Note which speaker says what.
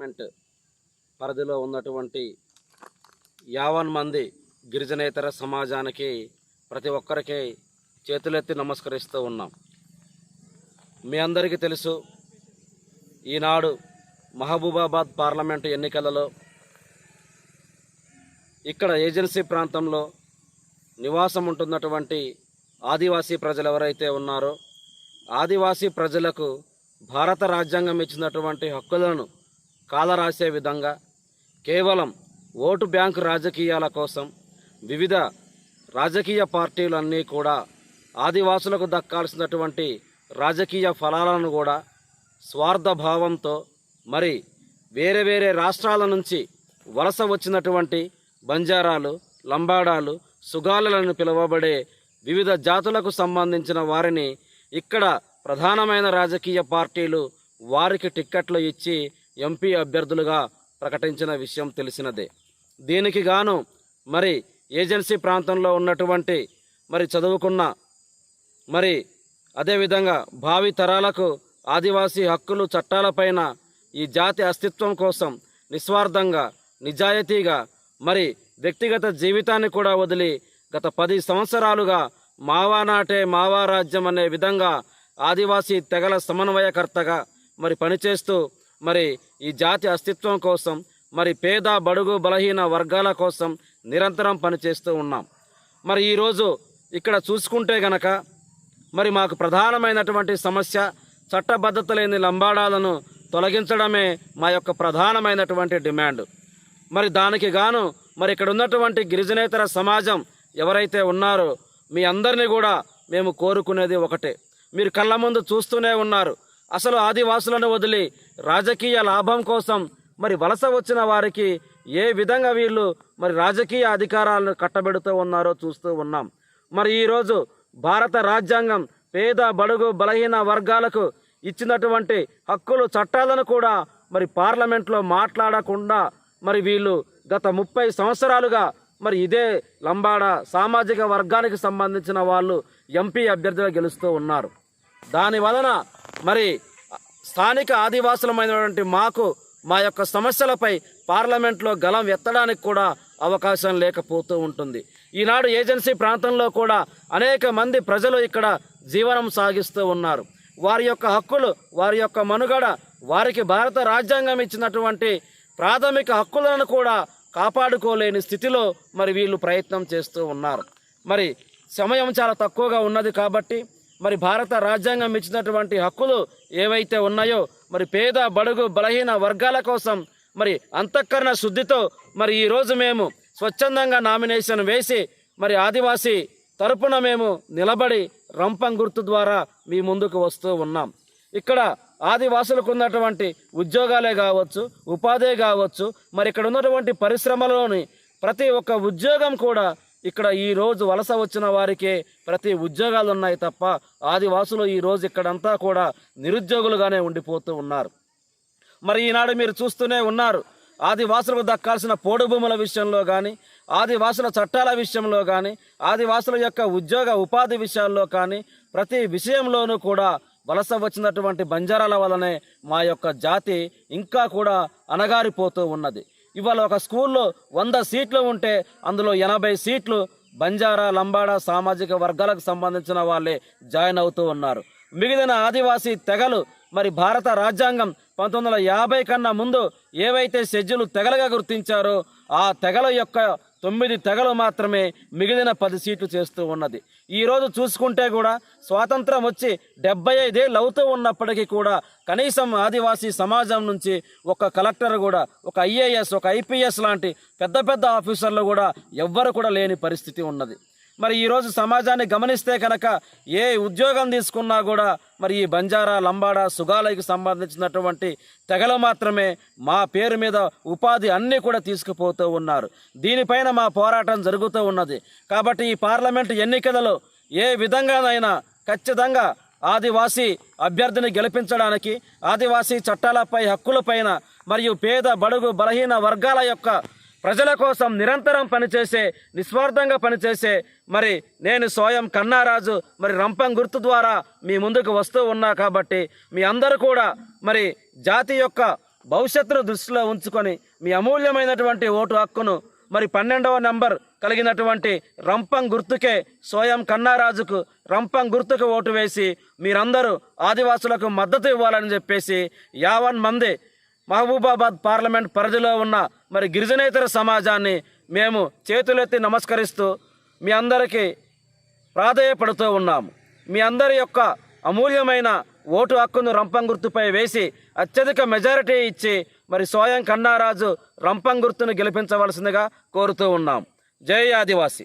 Speaker 1: Department పరిధిలో ఉన్నటువంటి యావన్ మంది గిరిజనేతర సమాజానికి ప్రతి ఒక్కరికి చేతులెత్తి నమస్కరిస్తూ ఉన్నాం. మీ అందరికీ తెలుసు ఈనాడు మహబూబాబాద్ పార్లమెంటు ఎన్నికలలో ఇక్కడ ఏజెన్సీ ప్రాంతంలో నివాసం ఉంటున్నటువంటి ఆదివాసీ ప్రజలు ఎవరైతే ఉన్నారో ఆదివాసీ ప్రజలకు భారత రాజ్యాంగం ఇచ్చినటువంటి హక్కులను కాలరాసే విధంగా కేవలం ఓటు బ్యాంకు రాజకీయాల కోసం వివిధ రాజకీయ పార్టీలన్నీ కూడా ఆదివాసులకు దక్కాల్సినటువంటి రాజకీయ ఫలాలను కూడా స్వార్థ భావంతో మరి వేరే వేరే రాష్ట్రాల నుంచి వలస వచ్చినటువంటి బంజారాలు లంబాడాలు సుగాలలను పిలువబడే వివిధ జాతులకు సంబంధించిన వారిని ఇక్కడ ప్రధానమైన రాజకీయ పార్టీలు వారికి టిక్కెట్లు ఇచ్చి ఎంపీ అభ్యర్థులుగా ప్రకటించిన విషయం తెలిసినదే. దీనికి గాను మరి ఏజెన్సీ ప్రాంతంలో ఉన్నటువంటి మరి చదువుకున్న మరి అదేవిధంగా భావి తరాలకు ఆదివాసీ హక్కులు చట్టాలపైన ఈ జాతి అస్తిత్వం కోసం నిస్వార్థంగా నిజాయితీగా మరి వ్యక్తిగత జీవితాన్ని కూడా వదిలి గత పది సంవత్సరాలుగా మావా నాటే మావా రాజ్యం అనే విధంగా ఆదివాసీ తెగల సమన్వయకర్తగా మరి పనిచేస్తూ మరి ఈ జాతి అస్తిత్వం కోసం మరి పేద బడుగు బలహీన వర్గాల కోసం నిరంతరం పనిచేస్తూ ఉన్నాం. మరి ఈరోజు ఇక్కడ చూసుకుంటే గనక మరి మాకు ప్రధానమైనటువంటి సమస్య చట్టబద్ధత లేని లంబాడాలను తొలగించడమే మా యొక్క ప్రధానమైనటువంటి డిమాండ్. మరి దానికి గాను మరి ఇక్కడ ఉన్నటువంటి గిరిజనేతర సమాజం ఎవరైతే ఉన్నారో మీ అందరినీ కూడా మేము కోరుకునేది ఒకటే. మీరు కళ్ళ ముందు చూస్తూనే ఉన్నారు. అసలు ఆదివాసులను వదిలి రాజకీయ లాభం కోసం మరి వలస వచ్చిన వారికి ఏ విధంగా వీళ్ళు మరి రాజకీయ అధికారాలను కట్టబెడుతూ ఉన్నారో చూస్తూ ఉన్నాం. మరి ఈరోజు భారత రాజ్యాంగం పేద బడుగు బలహీన వర్గాలకు ఇచ్చినటువంటి హక్కులు చట్టాలను కూడా మరి పార్లమెంట్లో మాట్లాడకుండా మరి వీళ్ళు గత ముప్పై సంవత్సరాలుగా మరి ఇదే లంబాడ సామాజిక వర్గానికి సంబంధించిన వాళ్ళు ఎంపీ అభ్యర్థిగా గెలుస్తూ ఉన్నారు. దాని వలన మరి స్థానిక ఆదివాసులమైనటువంటి మాకు మా యొక్క సమస్యలపై పార్లమెంట్లో గలం ఎత్తడానికి కూడా అవకాశం లేకపోతూ ఉంటుంది. ఈనాడు ఏజెన్సీ ప్రాంతంలో కూడా అనేక మంది ప్రజలు ఇక్కడ జీవనం సాగిస్తూ ఉన్నారు. వారి యొక్క హక్కులు వారి యొక్క మనుగడ వారికి భారత రాజ్యాంగం ఇచ్చినటువంటి ప్రాథమిక హక్కులను కూడా కాపాడుకోలేని స్థితిలో మరి వీళ్ళు ప్రయత్నం చేస్తూ ఉన్నారు. మరి సమయం చాలా తక్కువగా ఉన్నది కాబట్టి మరి భారత రాజ్యాంగం ఇచ్చినటువంటి హక్కులు ఏవైతే ఉన్నాయో మరి పేద బడుగు బలహీన వర్గాల కోసం మరి అంతఃకరణ శుద్ధితో మరి ఈరోజు మేము స్వచ్ఛందంగా నామినేషన్ వేసి మరి ఆదివాసీ తరపున మేము నిలబడి రంపం గుర్తు ద్వారా మీ ముందుకు వస్తూ ఉన్నాం. ఇక్కడ ఆదివాసులకు ఉన్నటువంటి ఉద్యోగాలే కావచ్చు ఉపాధి కావచ్చు మరి ఇక్కడ ఉన్నటువంటి పరిశ్రమలోని ప్రతి ఒక్క ఉద్యోగం కూడా ఇక్కడ ఈరోజు వలస వచ్చిన వారికే ప్రతి ఉద్యోగాలు ఉన్నాయి తప్ప ఆదివాసులు ఈరోజు ఇక్కడంతా కూడా నిరుద్యోగులుగానే ఉండిపోతూ ఉన్నారు. మరి ఈనాడు మీరు చూస్తూనే ఉన్నారు ఆదివాసులకు దక్కాల్సిన పోడు భూముల విషయంలో కానీ ఆదివాసుల చట్టాల విషయంలో కానీ ఆదివాసుల యొక్క ఉద్యోగ ఉపాధి విషయాల్లో కానీ ప్రతి విషయంలోనూ కూడా వలస వచ్చినటువంటి బంజారాల వలనే మా యొక్క జాతి ఇంకా కూడా అణగారిపోతూ ఉన్నది. ఇవాళ ఒక స్కూల్లో వంద సీట్లు ఉంటే అందులో ఎనభై సీట్లు బంజారా లంబాడా సామాజిక వర్గాలకు సంబంధించిన వాళ్ళే జాయిన్ అవుతూ ఉన్నారు. మిగిలిన ఆదివాసీ తెగలు మరి భారత రాజ్యాంగం పంతొమ్మిది వందల యాభై కన్నా ముందు ఏవైతే షెడ్యూల్ తెగలుగా గుర్తించారో ఆ తెగల యొక్క తొమ్మిది తెగలు మాత్రమే మిగిలిన పది సీట్లు చేస్తూ ఉన్నది. ఈరోజు చూసుకుంటే కూడా స్వాతంత్రం వచ్చి డెబ్బై ఐదేళ్ళు అవుతూ ఉన్నప్పటికీ కూడా కనీసం ఆదివాసీ సమాజం నుంచి ఒక కలెక్టర్ కూడా ఒక ఐఏఎస్ ఒక ఐపీఎస్ లాంటి పెద్ద పెద్ద ఆఫీసర్లు కూడా ఎవ్వరు కూడా లేని పరిస్థితి ఉన్నది. మరి ఈరోజు సమాజాన్ని గమనిస్తే కనుక ఏ ఉద్యోగం తీసుకున్నా కూడా మరి ఈ బంజారా లంబాడా సుగాలకి సంబంధించినటువంటి తెగలు మాత్రమే మా పేరు మీద ఉపాధి అన్నీ కూడా తీసుకుపోతూ ఉన్నారు. దీనిపైన మా పోరాటం జరుగుతూ ఉన్నది. కాబట్టి ఈ పార్లమెంటు ఎన్నికలలో ఏ విధంగానైనా ఖచ్చితంగా ఆదివాసీ అభ్యర్థిని గెలిపించడానికి ఆదివాసీ చట్టాలపై హక్కులపైన మరియు పేద బడుగు బలహీన వర్గాల యొక్క ప్రజల కోసం నిరంతరం పనిచేసే నిస్వార్థంగా పనిచేసే మరి నేను స్వయం కన్నారాజు మరి రంపం గుర్తు ద్వారా మీ ముందుకు వస్తూ ఉన్నా కాబట్టి మీ అందరూ కూడా మరి జాతి యొక్క భవిష్యత్తును దృష్టిలో ఉంచుకొని మీ అమూల్యమైనటువంటి ఓటు హక్కును మరి పన్నెండవ నంబర్ కలిగినటువంటి రంపం గుర్తుకే స్వయం కన్నారాజుకు రంపం గుర్తుకు ఓటు వేసి మీరందరూ ఆదివాసులకు మద్దతు ఇవ్వాలని చెప్పేసి యావన్ మంది మహబూబాబాద్ పార్లమెంట్ పరిధిలో ఉన్న మరి గిరిజనేతర సమాజాన్ని మేము చేతులెత్తి నమస్కరిస్తూ మీ అందరికీ ప్రాధేయపడుతూ ఉన్నాము. మీ అందరి యొక్క అమూల్యమైన ఓటు హక్కును రంపం గుర్తుపై వేసి అత్యధిక మెజారిటీ ఇచ్చి మరి స్వయం కన్నారాజు రంపం గుర్తును గెలిపించవలసిందిగా కోరుతూ ఉన్నాం. జై ఆదివాసి.